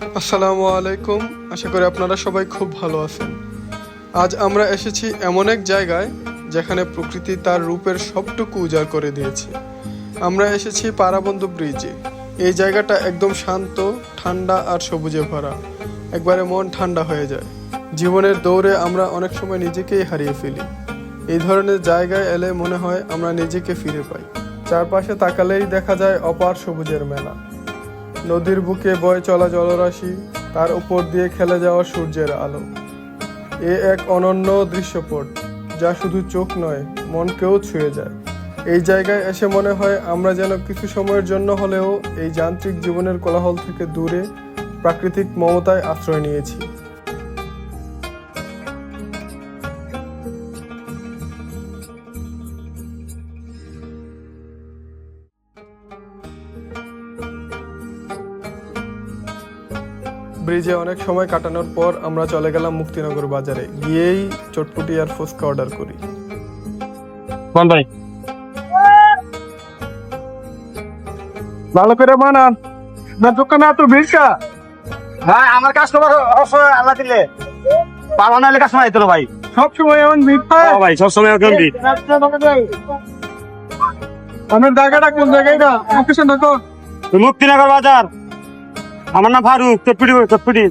আসসালামু আলাইকুম। আশা করি আপনারা সবাই খুব ভালো আছেন। আজ আমরা এসেছি এমন এক জায়গায় যেখানে প্রকৃতি তার রূপের সবটুকু উজাড় করে দিয়েছে। আমরা এসেছি পারাবন্ধু ব্রিজে। এই জায়গাটা একদম শান্ত, ঠান্ডা আর সবুজে ভরা। একবারে মন ঠান্ডা হয়ে যায়। জীবনের দৌড়ে আমরা অনেক সময় নিজেকেই হারিয়ে ফেলি। এই ধরনের জায়গায় এলে মনে হয় আমরা নিজেকে ফিরে পাই। চারপাশে তাকালেই দেখা যায় অপার সবুজের মেলা। নদীর বুকে বয় চলা জলরাশি, তার উপর দিয়ে খেলে যাওয়া সূর্যের আলো। এ এক অনন্য দৃশ্যপট, যা শুধু চোখ নয়, মনকেও ছুঁয়ে যায়। এই জায়গায় এসে মনে হয় আমরা যেন কিছু সময়ের জন্য হলেও এই যান্ত্রিক জীবনের কোলাহল থেকে দূরে, প্রাকৃতিক মমতায় আশ্রয় নিয়েছি। ব্রিজে অনেক সময় কাটানোর পর আমরা চলে গেলাম মুক্তিনগর বাজারে। গিয়েই চটপটি আর ফুচকা অর্ডার করি। ভাই? ভালো করে বানান। না দোকানে এত ভিড়কা ভাই আমার কাস্টমার আল্লাহ দিলে। পালন হলে কাস্টমার আইতো ভাই। সব সময় এমন ভিড় হয় ও ভাই সবসময় ভিড়। আমার জায়গাটা কোন জায়গায় না? লোকেশন দেখো মুক্তিনগর বাজার। আমার নাম ফারুক চটপিটি চটপিটি